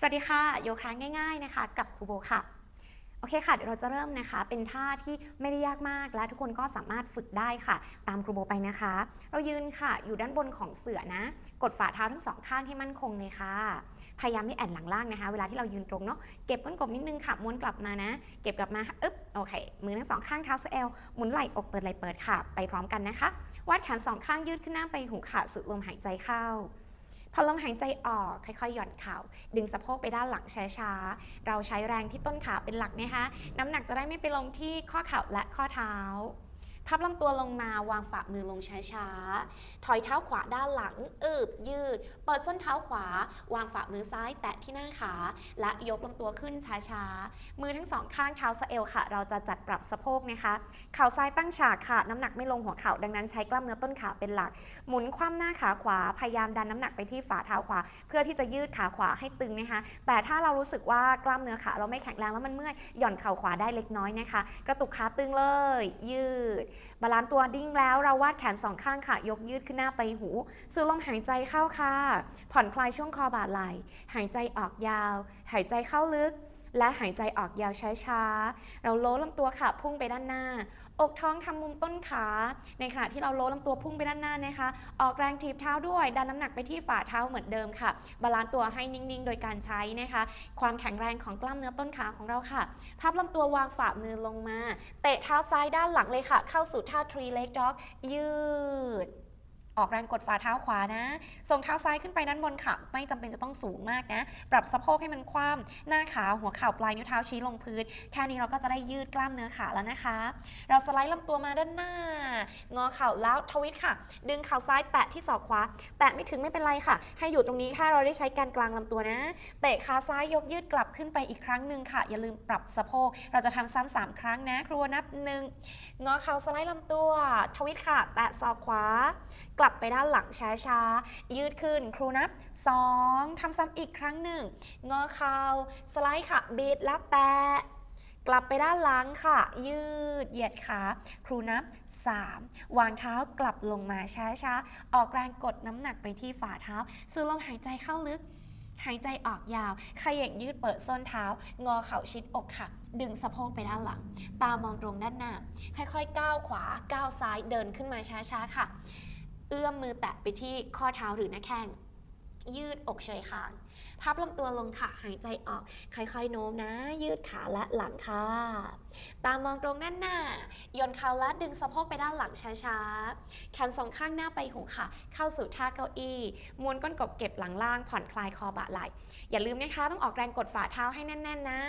สวัสดีค่ะ โยคะง่าย ๆนะคะ กับครูโบค่ะ โอเคค่ะ เดี๋ยวเราจะเริ่มนะคะ เป็นท่าที่ไม่ได้ยากมากและทุกคนก็สามารถฝึกได้ค่ะ ตามครูโบไปนะคะ เรายืนค่ะ อยู่ด้านบนของเสื่อนะ กดฝ่าเท้าทั้งสองข้างให้มั่นคงเลยค่ะ พยายามไม่แอนหลังล่างนะคะ เวลาที่เรายืนตรงเนาะ เก็บก้นกบนิดนึงค่ะ ม้วนกลับมานะ เก็บกลับมาอึ๊บ โอเค มือทั้งสองข้างเท้าสะเอล หมุนไหล่อกเปิดไหล่เปิดค่ะ ไปพร้อมกันนะคะวาดแขนสองข้างยืดขึ้นหน้าไปหูค่ะสูดลมหายใจเข้า อลมหายใจออกค่อยๆ หย่อนเข่า ดึงสะโพกไปด้านหลังช้าๆ เราใช้แรงที่ต้นขาเป็นหลักนะคะ น้ำหนักจะได้ไม่ไปลงที่ข้อเข่าและข้อเท้า พับลำตัวลงมาวางฝ่ามือลงช้าๆ ถอยเท้าขวาด้านหลังอึบยืด เปิดส้นเท้าขวา วางฝ่ามือซ้ายแตะที่หน้าขา และยกลำตัวขึ้นช้าๆ มือทั้งสองข้างเท้าสะเอวค่ะ เราจะจัดปรับสะโพกนะคะ เข่าซ้ายตั้งฉากค่ะ น้ำหนักไม่ลงหัวเข่า ดังนั้นใช้กล้ามเนื้อต้นขาเป็นหลัก หมุนคว่ำหน้าขาขวา พยายามดันน้ำหนักไปที่ฝ่าเท้าขวา เพื่อที่จะยืดขาขวาให้ตึงนะคะ แต่ถ้าเรารู้สึกว่ากล้ามเนื้อขาเราไม่แข็งแรงแล้วมันเมื่อย หย่อนเข่าขวาได้เล็กน้อยนะคะ กระตุกขาตึงเลย ยืดบาลานซ์ตัวดิ้งแล้วเราวาดแขนสองข้างค่ะ ยกยืดขึ้นหน้าไปหูสูดลมหายใจเข้าค่ะ ผ่อนคลายช่วงคอบ่าไหล่หายใจออกยาว หายใจเข้าลึก และหายใจออกยาวช้าๆ เราโล้ลำตัวค่ะ พุ่งไปด้านหน้า อกท้องทำมุมต้นขา ในขณะที่เราโล้ลำตัวพุ่งไปด้านหน้านะคะ ออกแรงถีบเท้าด้วย ดันน้ำหนักไปที่ฝ่าเท้าเหมือนเดิมค่ะ บาลานซ์ตัวให้นิ่งๆ โดยการใช้นะคะ ความแข็งแรงของกล้ามเนื้อต้นขาของเราค่ะ พับลำตัววางฝ่ามือลงมา เตะเท้าซ้ายด้านหลังเลยค่ะ เข้าสู่ท่า three leg dog ยืด ออกแรงกดฝ่าเท้าขวานะ ส่งเท้าซ้ายขึ้นไปด้านบนค่ะ ไม่จำเป็นจะต้องสูงมากนะ ปรับสะโพกให้มันคว่ำหน้าขาหัวเข่าปลายนิ้วเท้าชี้ลงพื้น แค่นี้เราก็จะได้ยืดกล้ามเนื้อขาแล้วนะคะ เราสไลด์ลำตัวมาด้านหน้า งอเข่าแล้วทวิตค่ะ ดึงเข่าซ้ายแตะที่ศอกขวา แตะไม่ถึงไม่เป็นไรค่ะ ให้อยู่ตรงนี้ค่ะเราได้ใช้แกนกลางลำตัวนะ เตะขาซ้ายยกยืดกลับขึ้นไปอีกครั้งหนึ่งค่ะ อย่าลืมปรับสะโพก เราจะทำซ้ำสามครั้งนะ ครัวนับหนึ่งงอเข่าสไลด์ลำตัว ทวิตค่ะ แตะศอกขวากลับไปด้านหลังช้าๆ ยืดขึ้นครูนับ 2ทำซ้ำอีกครั้งหนึ่งงอเข่าสไลด์ค่ะบีดแล้วแตะกลับไปด้านหลังค่ะ ยืดเหยียดขา ครูนับ 3 วางเท้ากลับลงมาช้าๆ ออกแรงกดน้ำหนักไปที่ฝ่าเท้า สูดลมหายใจเข้าลึก หายใจออกยาวขย่งยืดเปิดส้นเท้า งอเข่าชิดอกค่ะ ดึงสะโพกไปด้านหลัง ตามองตรงด้านหน้า ค่อยๆ ก้าวขวา ก้าวซ้ายเดินขึ้นมาช้าๆ ค่ะ เอื้อมมือแตะไปที่ข้อเท้าหรือหน้าแข้ง ยืดอกเฉยคาง พับลำตัวลงค่ะ หายใจออก ค่อยๆ โน้มนะ ยืดขาและหลังค่ะ ตามมองตรงด้านหน้าย่นเข่าและดึงสะโพกไปด้านหลังช้าๆแขนสองข้างหน้าไปหูค่ะ เข้าสู่ท่าเก้าอี้ม้วนก้นกบเก็บหลังล่าง ผ่อนคลายคอบ่าไหล่ อย่าลืมนะคะ ต้องออกแรงกดฝ่าเท้าให้แน่น ๆ นะ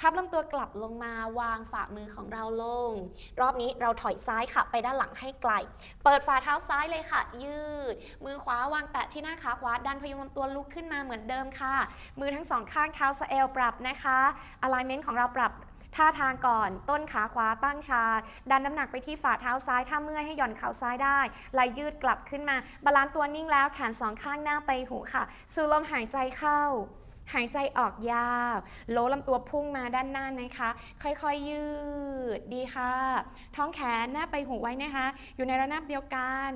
พับลำตัวกลับลงมาวางฝ่ามือของเราลง รอบนี้เราถอยซ้ายค่ะ ไปด้านหลังให้ไกล เปิดฝ่าเท้าซ้ายเลยค่ะ ยืด มือขวาวางแตะที่หน้าขาขวาดันพยุงลำตัวลุกขึ้นมาเหมือนเดิมค่ะ มือทั้งสองข้างเท้าสะเอลปรับนะคะ alignment ของเราปรับท่าทางก่อน ต้นขาขวาตั้งชา ดันน้ำหนักไปที่ฝ่าเท้าซ้าย ถ้าเมื่อยให้หย่อนเข่าซ้ายได้ไหลยืดกลับขึ้นมา บาลานซ์ตัวนิ่งแล้ว แขนสองข้างหน้าไปหูค่ะ สูดลมหายใจเข้า หายใจออกยาว โลลำตัวพุ่งมาด้านหน้านะคะ ค่อยๆยืดดีค่ะ ท้องแขนหน้าไปหูไว้นะคะ อยู่ในระนาบเดียวกัน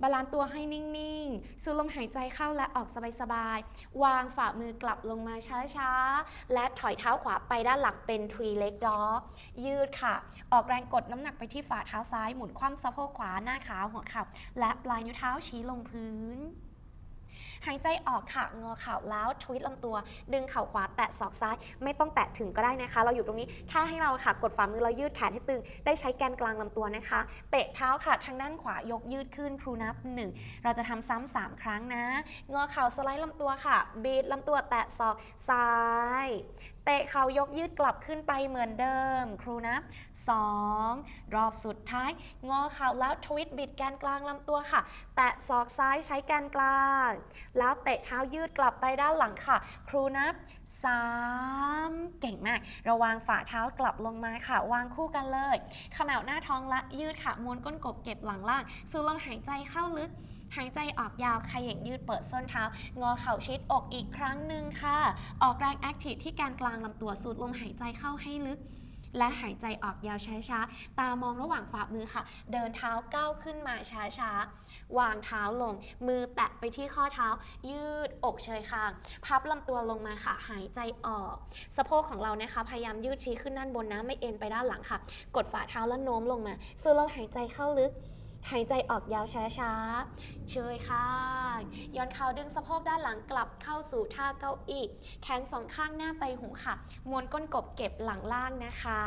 บาลานซ์ตัวให้นิ่งๆ สูดลมหายใจเข้าและออกสบายๆ วางฝ่ามือกลับลงมาช้าๆ และถอยเท้าขวาไปด้านหลังเป็น three leg dog ยืดค่ะ ออกแรงกดน้ำหนักไปที่ฝ่าเท้าซ้าย หมุนคว่ำสะโพกขวาหน้าขาหัวเข่าและปลายนิ้วเท้าชี้ลงพื้น หายใจออกค่ะงอเข่าแล้วทวิตลำตัว ดึงเข่าขวาแตะศอกซ้าย ไม่ต้องแตะถึงก็ได้นะคะ เราอยู่ตรงนี้แค่ให้เราค่ะกดฝ่ามือเรายืดแขนให้ตึง ได้ใช้แกนกลางลำตัวนะคะ เตะเท้าค่ะทางด้านขวายกยืดขึ้นครูนับ 1 เราจะทำซ้ำสามครั้งนะ งอเข่าสไลด์ลำตัวค่ะบีดลำตัวแตะศอกซ้าย ตะเข่ายกยืดกลับขึ้นไปเหมือนเดิม ครูนับ2รอบสุดท้าย งอเข่าแล้วทวิตบิดแกนกลางลำตัวค่ะ แตะศอกซ้ายใช้แกนกลาง แล้วเตะเท้ายืดกลับไปด้านหลังค่ะ ครูนับ 3 เก่งมาก ระวางฝ่าเท้ากลับลงมาค่ะ วางคู่กันเลยเขมวหน้าท้องและยืดค่ะม้วนก้นกบเก็บหลังล่าง สูดลมหายใจเข้าลึก หายใจออกยาวขย่งยืดเปิดส้นเท้า งอเข่าชิดอกอีกครั้งหนึ่งค่ะ ออกแรงแอคทีฟที่แกนกลางลำตัวสูดลมหายใจเข้าให้ลึกและหายใจออกยาวช้าๆ ตามองระหว่างฝ่ามือค่ะ เดินเท้าก้าวขึ้นมาช้าๆ วางเท้าลง มือแตะไปที่ข้อเท้า ยืดอกเชยคาง พับลำตัวลงมาค่ะ หายใจออก สะโพกของเรานะคะ พยายามยืดชี้ขึ้นด้านบนนะ ไม่เอ็นไปด้านหลังค่ะ กดฝ่าเท้าแล้วโน้มลงมา สูดลมหายใจเข้าลึก หายใจออกยาวช้าๆ เชยค่ะย้อนเข่าดึงสะโพกด้านหลังกลับเข้าสู่ท่าเก้าอี้ แขนสองข้างหน้าไปหูค่ะ ม้วนก้นกบเก็บหลังล่างนะคะ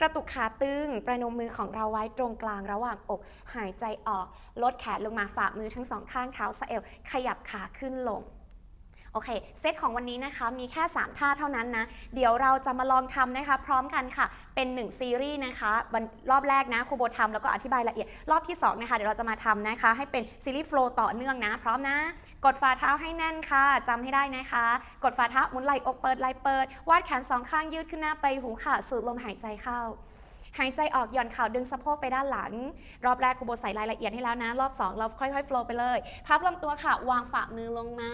กระตุกขาตึง ประนมมือของเราไว้ตรงกลางระหว่างอก หายใจออก ลดแขนลงมาฝ่ามือทั้งสองข้างเท้าสะเอว ขยับขาขึ้นลง โอเค เซตของวันนี้นะคะ มีแค่ 3 ท่าเท่านั้นนะ เดี๋ยวเราจะมาลองทำนะคะ พร้อมกันค่ะ เป็น 1 ซีรีส์นะคะวันรอบแรกนะครูโบทำแล้วก็อธิบายละเอียด รอบที่ 2 นะคะ เดี๋ยวเราจะมาทำนะคะ ให้เป็นซีรีส์โฟล์ต่อเนื่องนะ พร้อมนะ กดฝ่าเท้าให้แน่นค่ะจำให้ได้นะคะ กดฝ่าเท้าหมุนไหล่อกเปิดไหล่เปิด วาดแขนสองข้างยืดขึ้นหน้าไปหูค่ะ สูดลมหายใจเข้า หายใจออกหย่อนเข่าดึงสะโพกไปด้านหลัง รอบแรกครูโบใส่รายละเอียดให้แล้วนะ รอบ 2 เราค่อยๆโฟล์ไปเลย พับลำตัวค่ะ วางฝ่ามือลงมา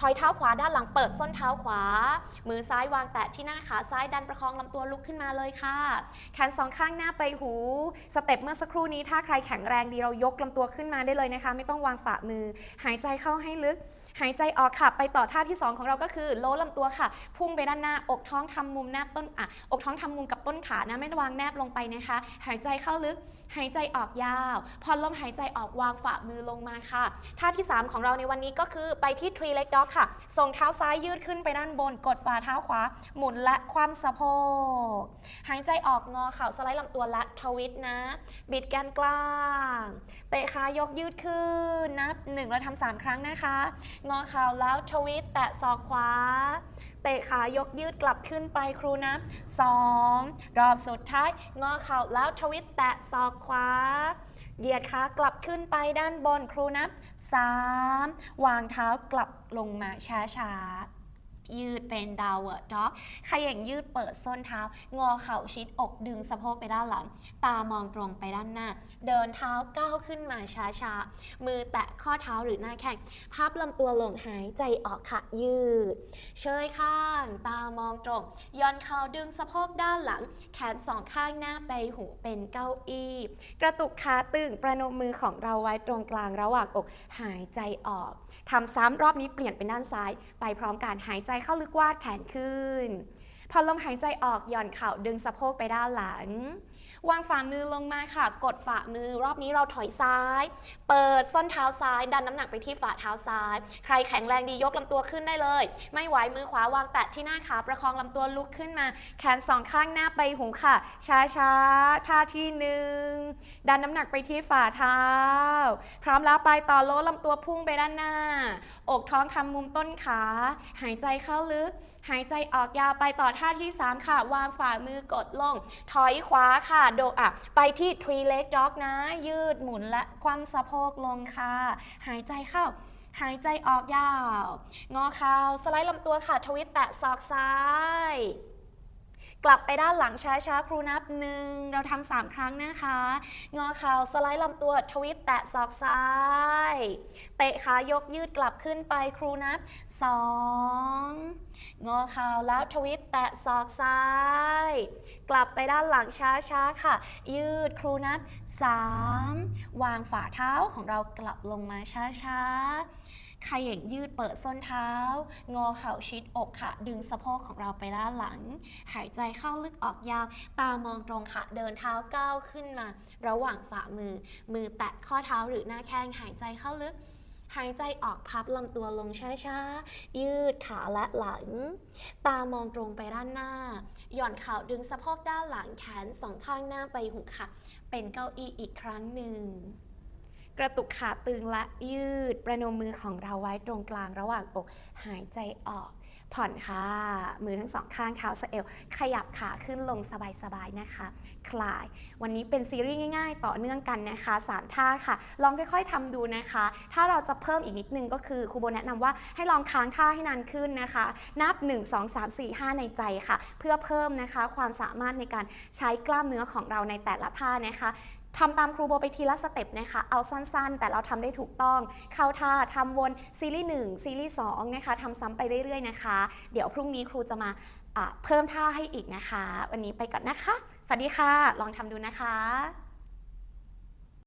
ถอยเท้าขวาด้านหลังเปิดส้นเท้าขวา มือซ้ายวางแตะที่หน้าขาซ้ายดันประคองลำตัวลุกขึ้นมาเลยค่ะ แขนสองข้างหน้าไปหู สเต็ปเมื่อสักครู่นี้ถ้าใครแข็งแรงดีเรายกลำตัวขึ้นมาได้เลยนะคะ ไม่ต้องวางฝ่ามือ หายใจเข้าให้ลึก หายใจออกค่ะ ไปต่อท่าที่ 2 ของเราก็คือโล้ลำตัวค่ะ พุ่งไปด้านหน้าอกท้องทำมุมแนบต้นอะอกท้องทำมุมกับต้นขานะไม่วางแนบลงไปนะคะ หายใจเข้าลึก หายใจออกยาว พอลมหายใจออกวางฝ่ามือลงมาค่ะ ท่าที่ 3 ของเราในวันนี้ก็คือไปที่ tree leg dog ค่ะ ส่งเท้าซ้ายยืดขึ้นไปด้านบน กดฝ่าเท้าขวา หมุนและคว่ำสะโพก หายใจออกงอเข่าสไลด์ลำตัวและทวิตนะ บิดแกนกลาง เตะขายกยืดขึ้น นับหนึ่งเราทำสามครั้งนะคะ งอเข่าแล้วทวิตแตะศอกขวา เตะขายกยืดกลับขึ้นไปครูนับสองรอบสุดท้ายงอเข่าแล้วทวิตแตะศอกขวา เหยียดขากลับขึ้นไปด้านบนครูนับสามวางเท้ากลับลงมาช้าๆ ยืดเป็นดาวเวิร์ดด็อกขย่งยืดเปิดส้นเท้า งอเข่าชิดอกดึงสะโพกไปด้านหลัง ตามองตรงไปด้านหน้า เดินเท้าก้าวขึ้นมาช้าๆ มือแตะข้อเท้าหรือหน้าแข้งพับลำตัวลงหายใจออกค่ะยืด เชยข้าง ตามองตรงย่อนเข่าดึงสะโพกด้านหลัง แขนสองข้างหน้าไปหูเป็นเก้าอี้กระตุกขาตึงประนมมือของเราไว้ตรงกลางระหว่างอกหายใจออกทำซ้ำรอบนี้เปลี่ยนเป็นด้านซ้าย ไปพร้อมกันหายใจเข้าลึกวาดแขนขึ้น พอลมหายใจออกหย่อนเข่าดึงสะโพกไปด้านหลัง วางฝ่ามือลงมาค่ะ กดฝ่ามือรอบนี้เราถอยซ้าย เปิดส้นเท้าซ้าย ดันน้ำหนักไปที่ฝ่าเท้าซ้าย ใครแข็งแรงดียกลำตัวขึ้นได้เลย ไม่ไหวมือขวาวางแตะที่หน้าขาประคองลำตัวลุกขึ้นมา แขนสองข้างหน้าไปหูค่ะ ช้าๆท่าที่หนึ่งดันน้ำหนักไปที่ฝ่าเท้า พร้อมแล้วไปต่อโล้ลำตัวพุ่งไปด้านหน้า อกท้องทำมุมต้นขา หายใจเข้าลึก หายใจออกยาวไปต่อท่าที่ 3 ค่ะ วางฝ่ามือกดลง ถอยขวาค่ะโดอะไปที่ three leg dog นะ ยืดหมุนและคว่ำสะโพกลงค่ะ หายใจเข้า หายใจออกยาว งอเข่าสไลด์ลำตัวค่ะ ทวิตแตะศอกซ้าย กลับไปด้านหลังช้าๆ ครูนับหนึ่งเราทำสามครั้งนะคะ งอเข่าสไลด์ลำตัวทวิตแตะศอกซ้าย เตะขายกยืดกลับขึ้นไปครูนับสองงอเข่าแล้วทวิตแตะศอกซ้าย กลับไปด้านหลังช้าๆ ค่ะ ยืดครูนับสามวางฝ่าเท้าของเรากลับลงมาช้าๆ ขย่งยืดเปิดส้นเท้า งอเข่าชิดอกค่ะ ดึงสะโพกของเราไปด้านหลัง หายใจเข้าลึกออกยาว ตามองตรงค่ะ เดินเท้าก้าวขึ้นมา ระหว่างฝ่ามือ มือแตะข้อเท้าหรือหน้าแข้ง หายใจเข้าลึก หายใจออกพับลำตัวลงช้าๆ ยืดขาและหลัง ตามองตรงไปด้านหน้า หย่อนเข่าดึงสะโพกด้านหลังแขนสองข้างหน้าไปหุกค่ะ เป็นเก้าอี้อีกครั้งหนึ่ง กระตุกขาตึงและยืด ประนมมือของเราไว้ตรงกลางระหว่างอก หายใจออก ผ่อนค่ะ มือทั้งสองข้างเท้าสะเอว ขยับขาขึ้นลงสบายๆนะคะ คลาย วันนี้เป็นซีรีส์ง่ายๆ ต่อเนื่องกันนะคะ 3 ท่าค่ะ ลองค่อยๆทำดูนะคะ ถ้าเราจะเพิ่มอีกนิดนึงก็คือครูโบแนะนำว่าให้ลองค้างท่าให้นานขึ้นนะคะ นับ 1 2 3 4 5 ในใจค่ะ เพื่อเพิ่มนะคะความสามารถในการใช้กล้ามเนื้อของเราในแต่ละท่านะคะ ทำตามครูโบไปทีละสเต็ปนะคะ เอาสั้นๆ แต่เราทำได้ถูกต้อง เข้าท่าทำวนซีรีส์1ซีรีส์2นะคะทำซ้ำไปเรื่อยๆนะคะ เดี๋ยวพรุ่งนี้ครูจะมาอ่าเพิ่มท่าให้อีกนะคะ วันนี้ไปก่อนนะคะ สวัสดีค่ะ ลองทำดูนะคะ